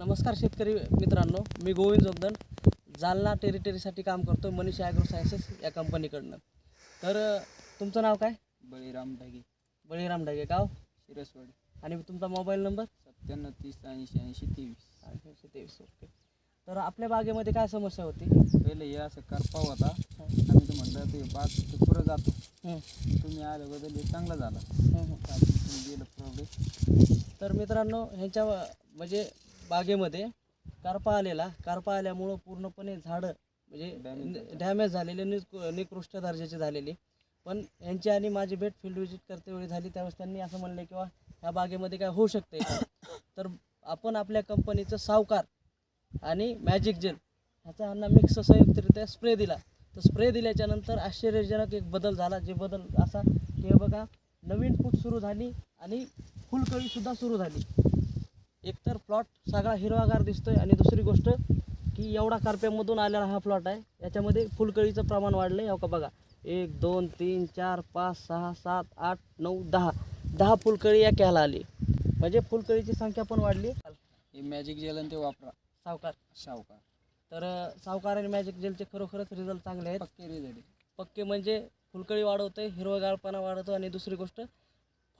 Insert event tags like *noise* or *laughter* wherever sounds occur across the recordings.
नमस्कार शेतकरी मित्रांनो मी गोविंद जोगदन जालना टेरिटरीसाठी काम करतो मनीष ॲग्रो सायन्सेस या कंपनीकडनं तर तुमचं नाव काय? बळीराम ढगे. बळीराम ढगे गाव शिरसवाडी. आणि तुमचा मोबाईल नंबर? सत्त्याण्णव तीस ऐंशी ऐंशी तेवीस. ऐंशी तेवीस ओके. तर आपल्या बागेमध्ये काय समस्या होती? पहिले हे असं करपा होता. आम्ही तर म्हणलं ते बाग ते पुढं जातो. हं, तुम्ही आल्याबद्दल हे चांगला झाला. हं, हं. तुम्ही दिलं प्रॉब्लेम तर मित्रांनो ह्यांच्या म्हणजे बागेमध्ये कारपा आलेला. कारपा आल्यामुळं पूर्णपणे झाडं म्हणजे. डॅमेज झालेले निक निकृष्ट दर्जाची झालेली. पण यांची आणि माझी भेट फील्ड विजिट करते वेळी झाली त्यावेळेस त्यांनी असं म्हणले किंवा ह्या बागेमध्ये काय होऊ शकते *coughs* तर आपण आपल्या कंपनीचं सावकार आणि मॅजिक जेल ह्याचा ह्यांना मिक्स संयुक्तरित्या स्प्रे दिला. तर स्प्रे दिल्याच्या नंतर आश्चर्यजनक एक बदल झाला जे बदल असा की बघा नवीन फूट सुरू झाली आणि फुलकळीसुद्धा सुरू झाली. एकतर प्लॉट सगळा हिरवागार दिसतोय आणि दुसरी गोष्ट की एवढा कार्प्यामधून आलेला हा प्लॉट आहे. याच्यामध्ये फुलकळीचं प्रमाण वाढलं आहे का बघा. एक दोन तीन चार पाच सहा सात आठ नऊ दहा. दहा फुलकळी या क्याला आली. म्हणजे फुलकळीची संख्या पण वाढली. हे मॅजिक जेल आणि ते वापरा. सावकार. शावकार तर सावकार आणि मॅजिक जेलचे खरोखरच रिझल्ट चांगले आहेत. पक्के रे झाले पक्के म्हणजे फुलकळी वाढवते हिरवगाळपणा वाढवतो आणि दुसरी गोष्ट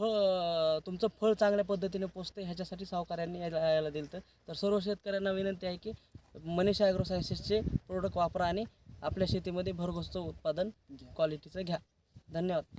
फळ तुमचं फळ चांगल्या पद्धतीने पोचते ह्याच्यासाठी सावकारांनी यायला यायला दिलं तर सर्व शेतकऱ्यांना विनंती आहे की मनीषा ॲग्रो सायन्सेसचे प्रोडक्ट वापरा आणि आपल्या शेतीमध्ये भरघोसचं उत्पादन क्वालिटीचं घ्या. धन्यवाद.